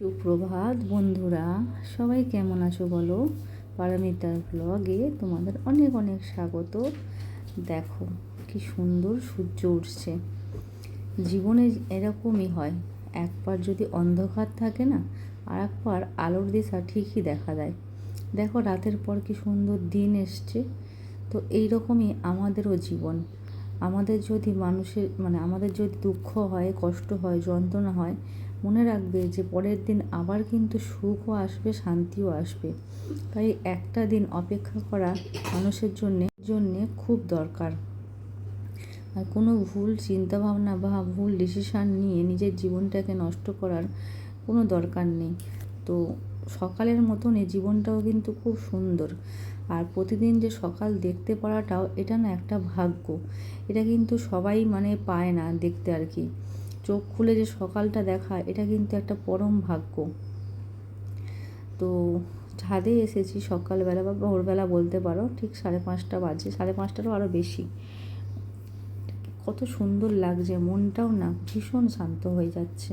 সুপ্রভাত বন্ধুরা, সবাই কেমন আছো বলো? পারমিতার ব্লগে তোমাদের অনেক অনেক স্বাগত। দেখো, কি সুন্দর সূর্য উঠছে। জীবনে এরকমই হয়, একবার যদি অন্ধকার থাকে না আর একবার আলোর দিশা ঠিকই দেখা দেয়। দেখো, রাতের পর কি সুন্দর দিন এসছে। তো এই রকমই আমাদেরও জীবন। আমাদের যদি মানুষের মানে আমাদের যদি দুঃখ হয়, কষ্ট হয়, যন্ত্রণা হয় মনে রাখবে যে পরের দিন আবার কিন্তু সুখও আসবে, শান্তিও আসবে। তাই একটা দিন অপেক্ষা করা মানুষের জন্যে জন্যে খুব দরকার। আর কোনো ভুল চিন্তাভাবনা বা ভুল ডিসিশান নিয়ে নিজের জীবনটাকে নষ্ট করার কোনো দরকার নেই। তো সকালের মতন এই জীবনটাও কিন্তু খুব সুন্দর। আর প্রতিদিন যে সকাল দেখতে পারাটাও, এটা না একটা ভাগ্য। এটা কিন্তু সবাই মানে পায় না দেখতে আর কি। চোখ খুলে যে সকালটা দেখা, এটা কিন্তু একটা পরম ভাগ্য। তো ছাদে এসেছি সকালবেলা বা ভোরবেলা বলতে পারো, ঠিক সাড়ে পাঁচটা বাজে, সাড়ে পাঁচটারও আরও বেশি। কত সুন্দর লাগছে, মনটাও না ভীষণ শান্ত হয়ে যাচ্ছে।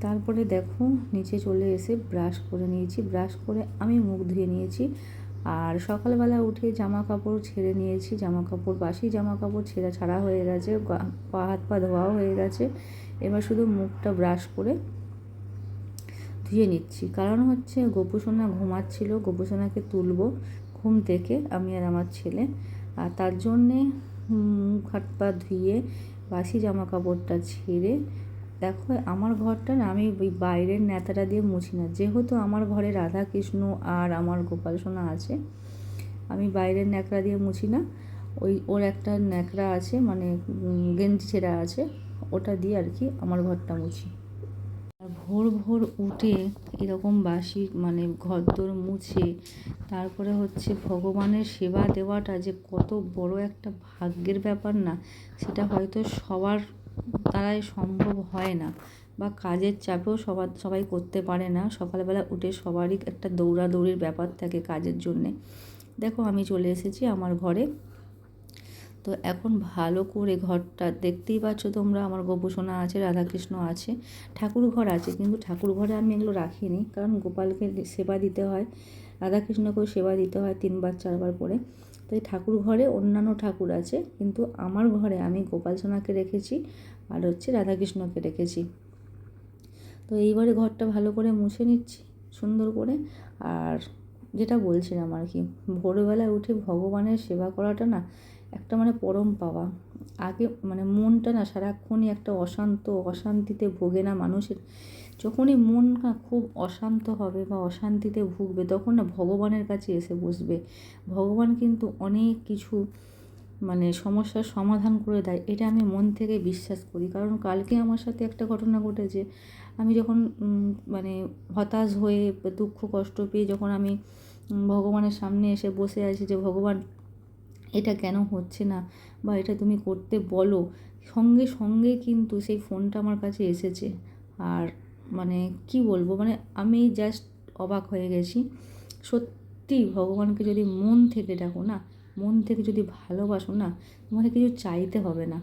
তারপরে দেখো, নিচে চলে এসে ব্রাশ করে নিয়েছি, ব্রাশ করে আমি মুখ ধুয়ে নিয়েছি। আর সকালবেলা উঠে জামা কাপড় ছেড়ে নিয়েছি জামা কাপড় বাসি জামা কাপড় ছেঁড়া ছাড়া হয়ে গেছে পা হাত পা ধোয়াও হয়ে গেছে। এবার শুধু মুখটা ব্রাশ করে ধুয়ে নিচ্ছি। কারণ হচ্ছে গোপুসোনা ঘুমাচ্ছিল, গোপুসোনাকে তুলবো ঘুম থেকে, আমি আর আমার ছেলে। আর তার জন্যে মুখ হাত পা ধুয়ে বাসি জামা কাপড়টা ছেড়ে দেখো আমার ঘরটা না আমি ওই বাইরের ন্যাতাটা দিয়ে মুছি না। যেহেতু আমার ঘরে রাধা কৃষ্ণ আর আমার গোপাল সোনা আছে, আমি বাইরের ন্যাকড়া দিয়ে মুছি না। ওই, ওর একটা ন্যাকড়া আছে মানে গেঞ্জি ছেঁড়া আছে, ওটা দিয়ে আর কি আমার ঘরটা মুছি। আর ভোর ভোর উঠে এরকম বাসি মানে ঘরদোর মুছে, তারপরে হচ্ছে ভগবানের সেবা দেওয়াটা যে কত বড় একটা ভাগ্যের ব্যাপার না, সেটা হয়তো সবার দ্বারাই সম্ভব হয় না বা কাজের চাপেও সবার, সবাই করতে পারে না। সকালবেলা উঠে সবারই একটা দৌড়াদৌড়ির ব্যাপার থাকে কাজের জন্যে। দেখো আমি চলে এসেছি আমার ঘরে। তো এখন ভালো করে ঘরটা দেখতেই পাচ্ছ তোমরা, আমার গোপোষণা আছে, রাধাকৃষ্ণ আছে, ঠাকুর ঘর আছে, কিন্তু ঠাকুর ঘরে আমি এগুলো রাখিনি, কারণ গোপালকে সেবা দিতে হয়, রাধাকৃষ্ণকেও সেবা দিতে হয় তিনবার, চারবার করে। তাই ঠাকুর ঘরে অন্যান্য ঠাকুর আছে, কিন্তু আমার ঘরে আমি গোপাল সোনাকে রেখেছি আর হচ্ছে রাধাকৃষ্ণকে রেখেছি। তো এইবারে ঘরটা ভালো করে মুছে নিচ্ছি, সুন্দর করে, আর যেটা বলছিলাম আর কি, ভোরবেলায় উঠে ভগবানের সেবা করাটা না একটা মানে পরম পাওয়া। আগে মানে মনটা না সারাক্ষণই একটা অশান্ত, অশান্তিতে ভোগে না মানুষের। যখনই মন না খুব অশান্ত হবে বা অশান্তিতে ভুগবে, তখন না ভগবানের কাছে এসে বসবে। ভগবান কিন্তু অনেক কিছু মানে সমস্যার সমাধান করে দেয়, এটা আমি মন থেকে বিশ্বাস করি। কারণ কালকে আমার সাথে একটা ঘটনা ঘটেছে। আমি যখন মানে হতাশ হয়ে দুঃখ কষ্ট পেয়ে যখন আমি ভগবানের সামনে এসে বসে আছি যে, ভগবান এটা কেন হচ্ছে না? বা এটা তুমি করতে বলো। সঙ্গে সঙ্গে কিন্তু সেই ফোনটা আমার কাছে এসেছে। আর মানে কি বলব? মানে আমি জাস্ট অবাক হয়ে গেছি। সত্যি ভগবানকে যদি মন থেকে ডাকো না, মন থেকে যদি ভালোবাসো না, তোমাকে কিছু চাইতে হবে না।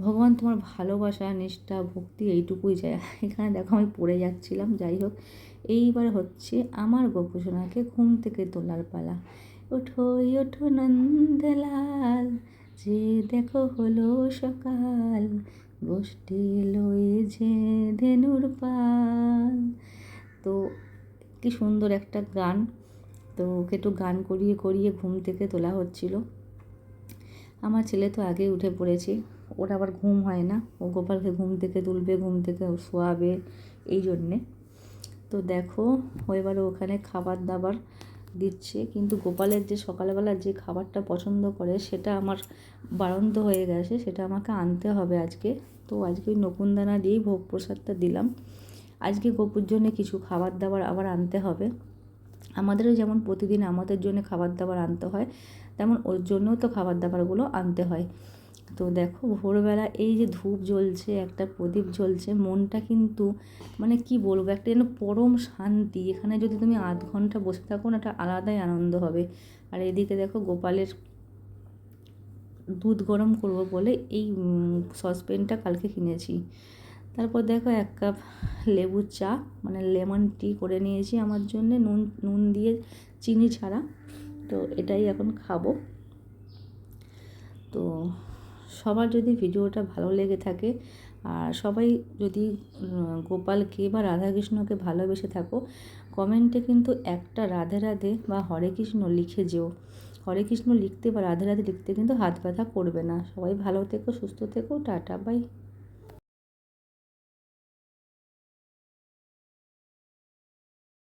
ভগবান তোমার ভালোবাসা, নিষ্ঠা, ভক্তি এইটুকুই চায়। এখানে দেখো আমি পড়ে যাচ্ছিলাম, যাই হোক। এইবার হচ্ছে আমার গোপোষণাকে ঘুম থেকে তোলার পালা। ওঠো ওঠো নন্দলাল, যে দেখো হলো সকাল, গোষ্ঠী লয়ে যে ধেনুর পাল। তো কি সুন্দর একটা গান। তো ওকে একটু গান করিয়ে করিয়ে ঘুম থেকে তোলা হচ্ছিল। আমার ছেলে তো আগে উঠে পড়েছে, ওর আবার ঘুম হয় না। ও গোপালকে ঘুম থেকে তুলবে, ঘুম থেকে শোয়াবে এই জন্যে। তো দেখো এবারে ওখানে খাবার দাবার দিচ্ছে, কিন্তু গোপালের যে সকালবেলা যে খাবারটা পছন্দ করে, সেটা আমার বাড়ন্ত হয়ে গেছে, সেটা আমাকে আনতে হবে আজকে। তো আজকে ওই নকুনদানা দিয়েই ভোগ প্রসাদটা দিলাম। আজকে গোপুর জন্য কিছু খাবার দাবার আবার আনতে হবে। আমাদেরও যেমন প্রতিদিন আমাদের জন্য খাবার দাবার আনতে হয়, তেমন ওর জন্যও তো খাবার দাবারগুলো আনতে হয়। তো দেখো ভোরবেলা এই যে ধূপ জ্বলছে, একটা প্রদীপ জ্বলছে, মনটা কিন্তু মানে কি বলব, একটা যেন পরম শান্তি। এখানে যদি তুমি আধ ঘণ্টা বসে থাকো না, একটা আলাদাই আনন্দ হবে। আর এদিকে দেখো গোপালের দুধ গরম করব বলে এই সসপ্যানটা কালকে কিনেছি। তারপর দেখো এক কাপ লেবুর চা মানে লেমন টি করে নিয়েছি আমার জন্যে, নুন নুন দিয়ে চিনি ছাড়া। তো এটাই এখন খাব। তো সবার যদি ভিডিওটা ভালো লেগে থাকে আর সবাই যদি গোপালকে বা রাধাকৃষ্ণকে ভালোবেসে থাকো, কমেন্টে কিন্তু একটা রাধে রাধে বা হরে কৃষ্ণ লিখে যেও। হরে কৃষ্ণ লিখতে বা রাধে রাধে লিখতে কিন্তু হাত ব্যথা করবে না। সবাই ভালো থেকো, সুস্থ থেকো, টাটা, বাই।